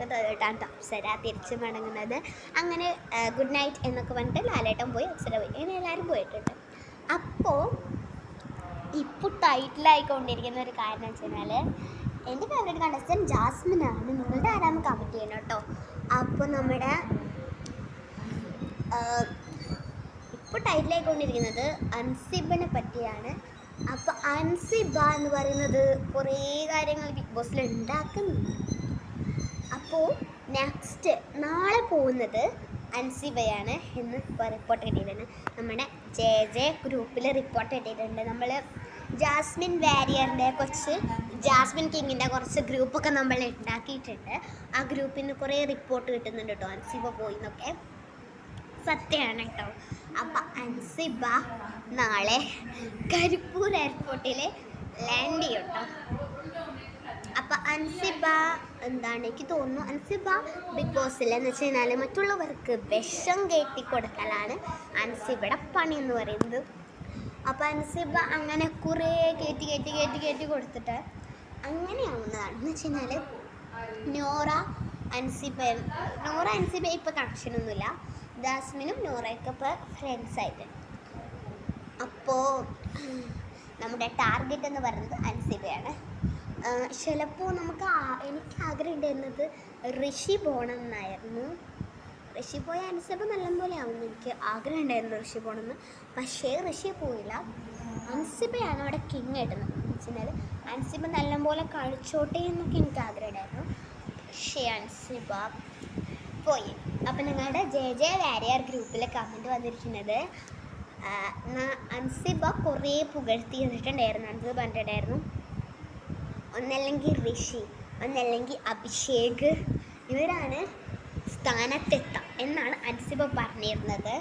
എന്നൊക്കെ തോന്നിട്ടാണ് അപ്സര തിരിച്ചു മടങ്ങുന്നത്. അങ്ങനെ ഗുഡ് നൈറ്റ് എന്നൊക്കെ പറഞ്ഞിട്ട് ലാലേട്ടൻ പോയി അപ്സര പോയി. അങ്ങനെ എല്ലാവരും പോയിട്ടുണ്ട്. അപ്പോൾ ഇപ്പോൾ ടൈറ്റിലായിക്കൊണ്ടിരിക്കുന്ന ഒരു കാര്യം വെച്ച് കഴിഞ്ഞാൽ എന്റെ ഫേവറേറ്റ് കണ്ടസ്റ്റൻ ജാസ്മിൻ ആണ്. നിങ്ങളുടെ ആരാന്ന് കമന്റ് ചെയ്യണം കേട്ടോ. അപ്പോൾ നമ്മുടെ ഇപ്പോൾ ടൈറ്റിലായിക്കൊണ്ടിരിക്കുന്നത് അൻസിബിനെ പറ്റിയാണ്. അപ്പോൾ അൻസിബ എന്ന് പറയുന്നത് കുറേ കാര്യങ്ങൾ ബിഗ് ബോസിൽ ഉണ്ടാക്കുന്നുണ്ട്. അപ്പോൾ നെക്സ്റ്റ് നാളെ പോകുന്നത് അൻസിബയാണ് എന്ന് റിപ്പോർട്ട് കിട്ടിയിട്ടുണ്ട്. നമ്മുടെ ജെ ജെ ഗ്രൂപ്പിൽ റിപ്പോർട്ട് കിട്ടിയിട്ടുണ്ട്. നമ്മൾ ജാസ്മിൻ വാരിയറിന്റെ കുറച്ച് ജാസ്മിൻ കിങ്ങിന്റെ കുറച്ച് ഗ്രൂപ്പൊക്കെ നമ്മൾ ഉണ്ടാക്കിയിട്ടുണ്ട്. ആ ഗ്രൂപ്പിന് കുറേ റിപ്പോർട്ട് കിട്ടുന്നുണ്ട് കേട്ടോ അൻസിബ പോയി എന്നൊക്കെ. സത്യമാണ് കേട്ടോ അപ്പം അൻസിബ നാളെ കരിപ്പൂർ എയർപോർട്ടിൽ ലാൻഡ് ചെയ്യും കേട്ടോ അപ്പം അൻസിബ എന്താണ് എനിക്ക് തോന്നുന്നു. അൻസിബ ബിഗ് ബോസിൽ എന്ന് വെച്ച് കഴിഞ്ഞാൽ മറ്റുള്ളവർക്ക് വിഷം കയറ്റി കൊടുക്കലാണ് അൻസിബയുടെ പണി എന്ന് പറയുന്നത്. അപ്പോൾ അൻസിബ അങ്ങനെ കുറേ കയറ്റി കയറ്റി കയറ്റി കയറ്റി കൊടുത്തിട്ട് അങ്ങനെയാവുന്നതാണ് എന്ന് വെച്ച് കഴിഞ്ഞാൽ നോറ അൻസിബ നോറ അൻസിബ ഇപ്പോൾ കണക്ഷനൊന്നുമില്ല ജാസ്മിനും നോറയൊക്കെ ഇപ്പോൾ ഫ്രണ്ട്സ് ആയിട്ട്. അപ്പോൾ നമ്മുടെ ടാർഗറ്റ് എന്ന് പറയുന്നത് അൻസിബയാണ്. ചിലപ്പോൾ നമുക്ക് എനിക്ക് ആഗ്രഹം ഉണ്ടായിരുന്നത് ഋഷി പോകണം എന്നായിരുന്നു ഋഷി പോയ അൻസിബ നല്ലപോലെ ആവുന്നു എനിക്ക് ആഗ്രഹം ഉണ്ടായിരുന്നു ഋഷി പോകണമെന്ന്. പക്ഷേ ഋഷി പോയില്ല. അൻസിബയാണ് അവിടെ കിങ് എന്ന് വെച്ചാൽ അൻസിബ നല്ലപോലെ കളിച്ചോട്ടെ എന്നൊക്കെ എനിക്ക് ആഗ്രഹം ഉണ്ടായിരുന്നു പക്ഷേ അൻസിബ പോയി. അപ്പം നിങ്ങളുടെ ജെ ജെ വാരിയർ ഗ്രൂപ്പിലെ കമന്റ് വന്നിരിക്കുന്നത് അൻസിബ കുറേ പുകഴ്ത്തി എന്നിട്ടുണ്ടായിരുന്നു അൻസിബ പറഞ്ഞിട്ടുണ്ടായിരുന്നു ഒന്നല്ലെങ്കിൽ ഋഷി ഒന്നല്ലെങ്കിൽ അഭിഷേക്. ഇവരാണ് സ്ഥാനത്തെത്താം എന്നാണ് അൻസിബ പറഞ്ഞിരുന്നത്.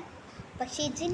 പക്ഷേ ജിൻ